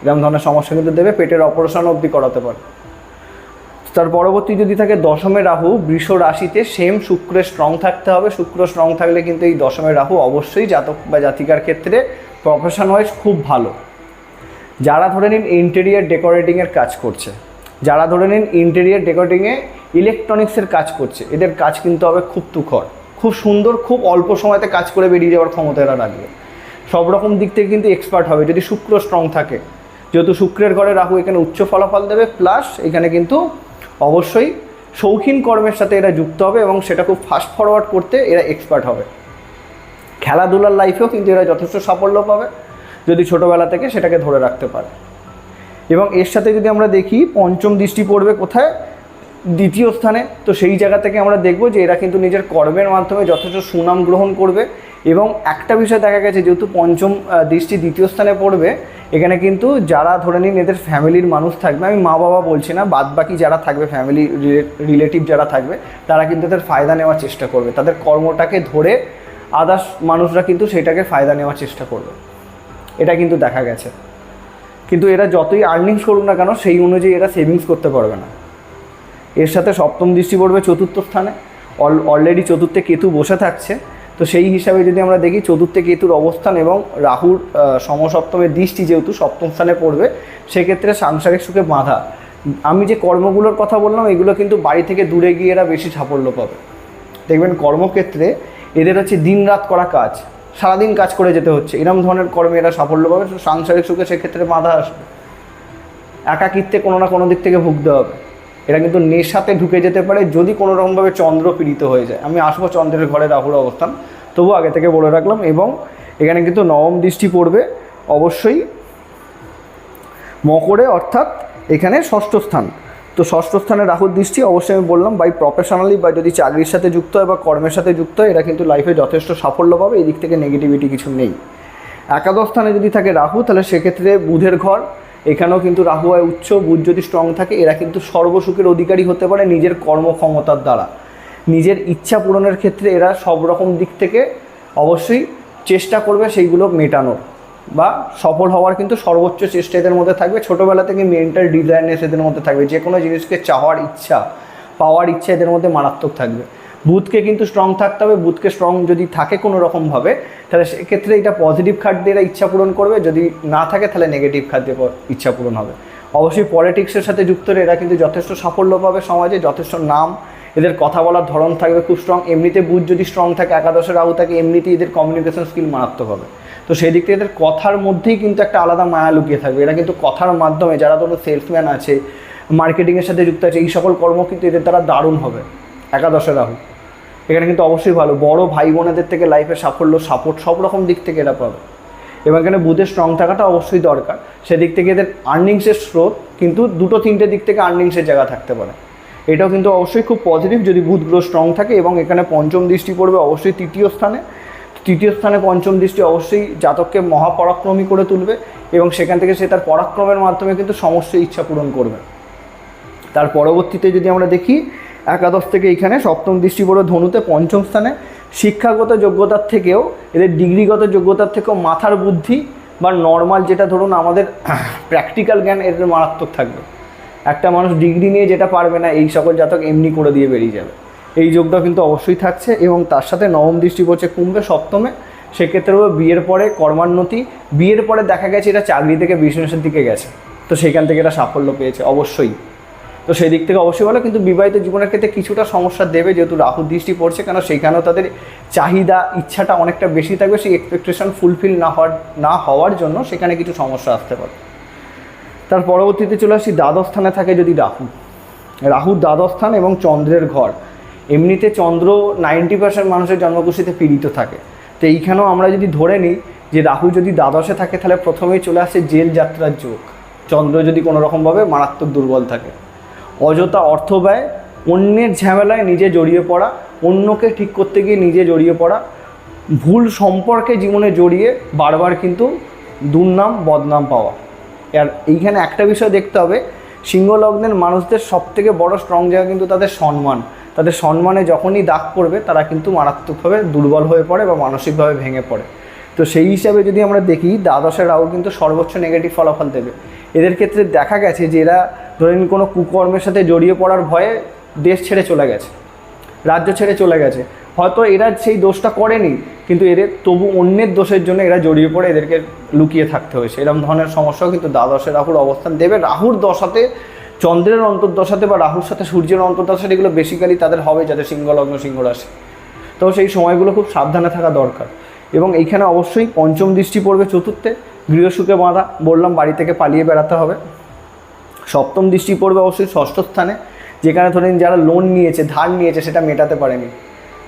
Speaker 1: এরকম ধরনের সমস্যা কিন্তু দেবে, পেটের অপারেশন অবধি করাতে পারে। তার পরবর্তী যদি থাকে দশমে রাহু, বৃষ রাশিতে সেম শুক্রের স্ট্রং থাকতে হবে। শুক্র স্ট্রং থাকলে কিন্তু এই দশমে রাহু অবশ্যই জাতক বা জাতিকার ক্ষেত্রে প্রফেশন ওয়াইজ খুব ভালো। যারা ধরে নিন ইন্টেরিয়ার ডেকোরেটিংয়ের কাজ করছে, যারা ধরে নিন ইন্টেরিয়ার ডেকোরেটিংয়ে ইলেকট্রনিক্সের কাজ করছে, এদের কাজ কিন্তু হবে খুব তুখর। খুব সুন্দর, খুব অল্প সময়তে কাজ করে বেরিয়ে যাওয়ার ক্ষমতা এরা রাখবে। সব রকম দিক থেকে কিন্তু এক্সপার্ট হবে। যদি শুক্র স্ট্রং থাকে, যেহেতু শুক্রের ঘরে রাহু এখানে উচ্চ ফলাফল দেবে প্লাস এখানে কিন্তু অবশ্যই শৌখিন কর্মের সাথে এরা যুক্ত হবে এবং সেটা খুব ফাস্ট ফরওয়ার্ড করতে এরা এক্সপার্ট হবে। খেলাধুলার লাইফেও কিন্তু এরা যথেষ্ট সাফল্য পাবে, যদি ছোটোবেলা থেকে সেটাকে ধরে রাখতে পারে। এবং এর সাথে যদি আমরা দেখি, পঞ্চম দৃষ্টি পড়বে কোথায়? দ্বিতীয় স্থানে। তো সেই জায়গা থেকে আমরা দেখব যে এরা কিন্তু নিজের কর্মের মাধ্যমে যথেষ্ট সুনাম গ্রহণ করবে এবং একটা বিষয় দেখা গেছে, যেহেতু পঞ্চম দৃষ্টি দ্বিতীয় স্থানে পড়বে, এখানে কিন্তু যারা ধরে নিন এদের ফ্যামিলির মানুষ থাকবে, আমি মা বাবা বলছি না বাদ বাকি যারা থাকবে, ফ্যামিলি রিলেটিভ যারা থাকবে, তারা কিন্তু এদের ফায়দা নেওয়ার চেষ্টা করবে। তাদের কর্মটাকে ধরে আদার্স মানুষরা কিন্তু সেটাকে ফায়দা নেওয়ার চেষ্টা করবে। এটা কিন্তু দেখা গেছে। কিন্তু এরা যতই আর্নিংস করুক না কেন, সেই অনুযায়ী এরা সেভিংস করতে পারবে না। এর সাথে সপ্তম দৃষ্টি পড়বে চতুর্থ স্থানে। অল অলরেডি চতুর্থে কেতু বসে থাকছে। তো সেই হিসাবে যদি আমরা দেখি চতুর্থে কেতুর অবস্থান এবং রাহুর সমসপ্তমের দৃষ্টি যেহেতু সপ্তম স্থানে পড়বে, সেক্ষেত্রে সাংসারিক সুখে বাঁধা। আমি যে কর্মগুলোর কথা বললাম, এগুলো কিন্তু বাড়ি থেকে দূরে গিয়ে এরা বেশি সাফল্য পাবে। দেখবেন কর্মক্ষেত্রে এদের হচ্ছে দিন রাত করা কাজ, সারাদিন কাজ করে যেতে হচ্ছে। এরম ধরনের কর্মে এরা সাফল্য পাবে, সাংসারিক সুখে সেক্ষেত্রে বাধা আসবে। একাকিত্বে কোনো না কোনো দিক থেকে ভুগতে হবে। এরা কিন্তু নেশাতে ঢুকে যেতে পারে যদি কোনো রকমভাবে চন্দ্র পীড়িত হয়ে যায়। আমি আসব চন্দ্রের ঘরে রাহুর অবস্থান। তবু আগে থেকে বলে রাখলাম এবং এখানে কিন্তু নবম দৃষ্টি পড়বে অবশ্যই মকরে অর্থাৎ এখানে ষষ্ঠ স্থান। তো ষষ্ঠ স্থানে রাহুর দৃষ্টি অবশ্যই আমি বললাম বাই প্রফেশনালি বা যদি চাকরির সাথে যুক্ত হয় বা কর্মের সাথে যুক্ত হয় এরা কিন্তু লাইফে যথেষ্ট সাফল্য পাবে এই দিক থেকে নেগেটিভিটি কিছু নেই। একাদশ স্থানে যদি থাকে রাহু, তাহলে সেক্ষেত্রে বুধের ঘর এখানেও কিন্তু রাহু হয় উচ্চ, বুধ যদি স্ট্রং থাকে, এরা কিন্তু সর্বসুখের অধিকারী হতে পারে নিজের কর্মক্ষমতার দ্বারা। নিজের ইচ্ছা পূরণের ক্ষেত্রে এরা সব রকম দিক থেকে অবশ্যই চেষ্টা করবে সেইগুলো মেটানোর বা সফল হওয়ার কিন্তু সর্বোচ্চ চেষ্টা এদের মধ্যে থাকবে। ছোটোবেলা থেকে মেন্টাল ডিজাইনেস এদের মধ্যে থাকবে। যে কোনো জিনিসকে চাওয়ার ইচ্ছা, পাওয়ার ইচ্ছা এদের মধ্যে মারাত্মক থাকবে। বুথকে কিন্তু স্ট্রং থাকতে হবে, বুথকে স্ট্রং যদি থাকে কোনো রকমভাবে তাহলে সেক্ষেত্রে এটা পজিটিভ খাট দিয়ে এরা ইচ্ছা পূরণ করবে, যদি না থাকে তাহলে নেগেটিভ খাট দিয়ে ইচ্ছা পূরণ হবে। অবশ্যই পলিটিক্সের সাথে যুক্ত হলে এরা কিন্তু যথেষ্ট সাফল্য পাবে সমাজে, যথেষ্ট নাম, এদের কথা বলার ধরন থাকবে খুব স্ট্রং এমনিতে বুথ যদি স্ট্রং থাকে, একাদশে রাহু থাকে, এমনিতেই এদের কমিউনিকেশন স্কিল মারাত্মক হবে। তো সেই দিক থেকে এদের কথার মধ্যেই কিন্তু একটা আলাদা মায়া লুকিয়ে থাকবে, এরা কিন্তু কথার মাধ্যমে যারা ধরো সেলসম্যান আছে মার্কেটিংয়ের সাথে যুক্ত আছে, এই সকল কর্ম কিন্তু এদের দ্বারা দারুণ হবে, একাদশে রাহু। এখানে কিন্তু অবশ্যই ভালো। বড় ভাই বোনেদের থেকে লাইফে সাফল্য সাপোর্ট সব রকম দিক থেকে এরা পাবে। এবং এখানে বুধের স্ট্রং থাকাটা অবশ্যই দরকার। সেদিক থেকে এদের আর্নিংসের স্রোত কিন্তু দুটো তিনটে দিক থেকে আর্নিংসের জায়গা থাকতে পারে। এটাও কিন্তু অবশ্যই খুব পজিটিভ যদি বুধগুলো স্ট্রং থাকে এবং এখানে পঞ্চম দৃষ্টি পড়বে অবশ্যই তৃতীয় স্থানে। তৃতীয় স্থানে পঞ্চম দৃষ্টি অবশ্যই জাতককে মহাপরাক্রমী করে তুলবে এবং সেখান থেকে সে তার পরাক্রমের মাধ্যমে কিন্তু সমস্ত ইচ্ছা পূরণ করবে। তার পরবর্তীতে যদি আমরা দেখি একাদশ থেকে এখানে সপ্তম দৃষ্টি পড়বে ধনুতে পঞ্চম স্থানে। শিক্ষাগত যোগ্যতার থেকেও, এদের ডিগ্রিগত যোগ্যতার থেকেও মাথার বুদ্ধি বা নর্মাল যেটা ধরুন আমাদের প্র্যাকটিক্যাল জ্ঞান এদের মারাত্মক থাকবে। একটা মানুষ ডিগ্রি নিয়ে যেটা পারবে না, এই সকল জাতক এমনি করে দিয়ে বেরিয়ে যাবে। এই যোগটা কিন্তু অবশ্যই থাকছে এবং তার সাথে নবম দৃষ্টি পড়ছে কুম্ভে, সপ্তমে। সেক্ষেত্রে হবে বিয়ের পরে কর্মান্নতি, বিয়ের পরে দেখা গেছে এটা চাকরি থেকে বিজনেসের দিকে গেছে। তো সেখান থেকে এটা সাফল্য পেয়েছে, অবশ্যই। তো সেই দিক থেকে অবশ্যই ভালো। কিন্তু বিবাহিত জীবনের ক্ষেত্রে কিছুটা সমস্যা দেবে যেহেতু রাহু দৃষ্টি পড়ছে, কেন সেইখানেও তাদের চাহিদা, ইচ্ছাটা অনেকটা বেশি থাকবে। সেই এক্সপেকটেশন ফুলফিল না হওয়ার না হওয়ার জন্য সেখানে কিছু সমস্যা আসতে পারে। তার পরবর্তীতে চলে আসি দ্বাদশ স্থানে থাকে যদি রাহু। রাহু দ্বাদশ স্থান এবং চন্দ্রের ঘর। এমনিতে চন্দ্র নাইনটি পার্সেন্ট মানুষের জন্মকুশিতে পীড়িত থাকে। তো এইখানেও আমরা যদি ধরে নিই যে রাহু যদি দ্বাদশে থাকে, তাহলে প্রথমেই চলে আসে জেল যাত্রার যোগ। চন্দ্র যদি কোনো রকমভাবে মারাত্মক দুর্বল থাকে। অযথা অর্থ ব্যয়, অন্যের ঝামেলায় নিজে জড়িয়ে পড়া, অন্যকে ঠিক করতে গিয়ে নিজে জড়িয়ে পড়া, ভুল সম্পর্কে জীবনে জড়িয়ে বারবার কিন্তু দুর্নাম, বদনাম পাওয়া। আর এইখানে একটা বিষয় দেখতে হবে, সিংহলগ্নের মানুষদের সব থেকে বড় স্ট্রং জায়গা কিন্তু তাদের সম্মান। তাদের সম্মানে যখনই দাগ পড়বে, তারা কিন্তু মারাত্মকভাবে দুর্বল হয়ে পড়ে বা মানসিকভাবে ভেঙে পড়ে। তো সেই হিসাবে যদি আমরা দেখি দ্বাদশের রাহু কিন্তু সর্বোচ্চ নেগেটিভ ফলাফল দেবে। এদের ক্ষেত্রে দেখা গেছে যে এরা ধরেন কোনো কুকর্মের সাথে জড়িয়ে পড়ার ভয়ে দেশ ছেড়ে চলে গেছে, রাজ্য ছেড়ে চলে গেছে। হয়তো এরা সেই দোষটা করেনি, কিন্তু এদের তবু অন্যের দোষের জন্য এরা জড়িয়ে পড়ে এদেরকে লুকিয়ে থাকতে হয়েছে। এরকম ধরনের সমস্যাও কিন্তু দ্বাদশে রাহুর অবস্থান দেবে। রাহুর দশাতে, চন্দ্রের অন্তর্দশাতে বা রাহুর সাথে সূর্যের অন্তর্দশাতে এগুলো বেসিক্যালি তাদের হবে যাদের সিংহলগ্ন সিংহ রাশি। তো সেই সময়গুলো খুব সাবধানে থাকা দরকার। এবং এইখানে অবশ্যই পঞ্চম দৃষ্টি পড়বে চতুর্থে। গৃহসুখে বাঁধা, বললাম বাড়ি থেকে পালিয়ে বেড়াতে হবে। সপ্তম দৃষ্টি পড়বে অবশ্যই ষষ্ঠ স্থানে, যেখানে ধরেন যারা লোন নিয়েছে, ধার নিয়েছে, সেটা মেটাতে পারেনি।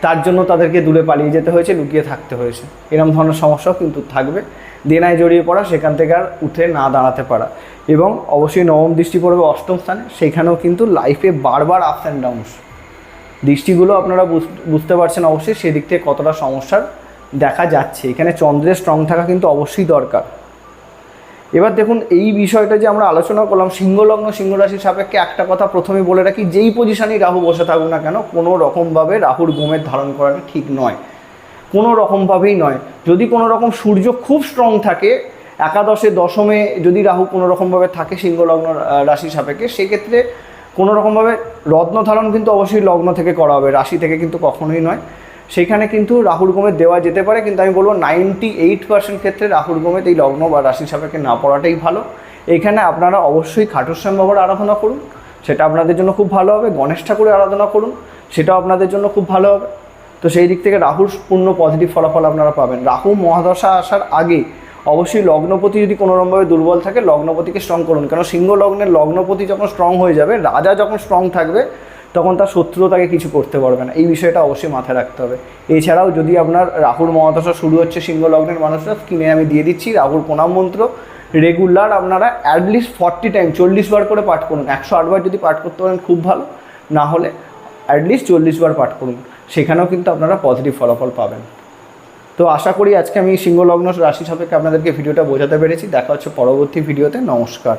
Speaker 1: তার জন্য তাদেরকে দূরে পালিয়ে যেতে হয়েছে, লুকিয়ে থাকতে হয়েছে। এরকম ধরনের সমস্যাও কিন্তু থাকবে। দেনায় জড়িয়ে পড়া, সেখান থেকে আর উঠে না দাঁড়াতে পারা। এবং অবশ্যই নবম দৃষ্টি পড়বে অষ্টম স্থানে, সেখানেও কিন্তু লাইফে বারবার আপস অ্যান্ড ডাউনস দৃষ্টিগুলো আপনারা বুঝ- বুঝতে পারছেন অবশ্যই, সেদিক থেকে কতটা সমস্যার দেখা যাচ্ছে। এখানে চন্দ্রের স্ট্রং থাকা কিন্তু অবশ্যই দরকার। এবার দেখুন, এই বিষয়টা যে আমরা আলোচনা করলাম, সিংহলগ্ন সিংহ রাশির সাপেক্ষে একটা কথা প্রথমে বলে রাখি, যেই পজিশনেই রাহু বসে থাকুক না কেন, কোনো রকমভাবে রাহুর গোমের ধারণ করাটা ঠিক নয়। কোনো রকমভাবেই নয়। যদি কোনো রকম সূর্য খুব স্ট্রং থাকে, একাদশে, দশমে যদি রাহু কোনো রকমভাবে থাকে সিংহলগ্ন রাশি সাপেক্ষে, সেক্ষেত্রে কোনো রকমভাবে রত্ন ধারণ কিন্তু অবশ্যই লগ্ন থেকে করা হবে, রাশি থেকে কিন্তু কখনোই নয়। সেখানে কিন্তু রাহুর গোমে দেওয়া যেতে পারে, কিন্তু আমি বলব নাইনটি এইট পার্সেন্ট ক্ষেত্রে রাহুর গোমেত এই লগ্ন বা রাশি সাপেক্ষে না পড়াটাই ভালো। এখানে আপনারা অবশ্যই খাটুশ্যাম বাবার আরাধনা করুন, সেটা আপনাদের জন্য খুব ভালো হবে, গণেশ ঠাকুরের আরাধনা করুন, সেটাও আপনাদের জন্য খুব ভালো হবে। তো সেই দিক থেকে রাহুর পূর্ণ পজিটিভ ফলাফল আপনারা পাবেন। রাহু মহাদশা আসার আগে অবশ্যই লগ্নপতি যদি কোনোরকমভাবে দুর্বল থাকে, লগ্নপতিকে স্ট্রং করুন। কেন? সিংহ লগ্নের লগ্নপতি যখন স্ট্রং হয়ে যাবে, রাজা যখন স্ট্রং থাকবে তখন তার শত্রুও তাকে কিছু করতে পারবে না। এই বিষয়টা অবশ্যই মাথায় রাখতে হবে। এছাড়াও যদি আপনার রাহুর মহাদশা শুরু হচ্ছে সিংহ লগ্নের মানুষরা স্ক্রিনে আমি দিয়ে দিচ্ছি রাহুর প্রণাম মন্ত্র। রেগুলার আপনারা অ্যাটলিস্ট ফর্টি টাইম চল্লিশ বার করে পাঠ করুন। একশো আটবার যদি পাঠ করতে পারেন, খুব ভালো। না হলে অ্যাটলিস্ট চল্লিশ বার পাঠ করুন। সেখানেও কিন্তু আপনারা পজিটিভ ফলাফল পাবেন। তো আশা করি আজকে আমি সিংহ লগ্ন রাশি সাপেক্ষে আপনাদেরকে ভিডিওটা বোঝাতে পেরেছি। দেখা হচ্ছে পরবর্তী ভিডিওতে। নমস্কার।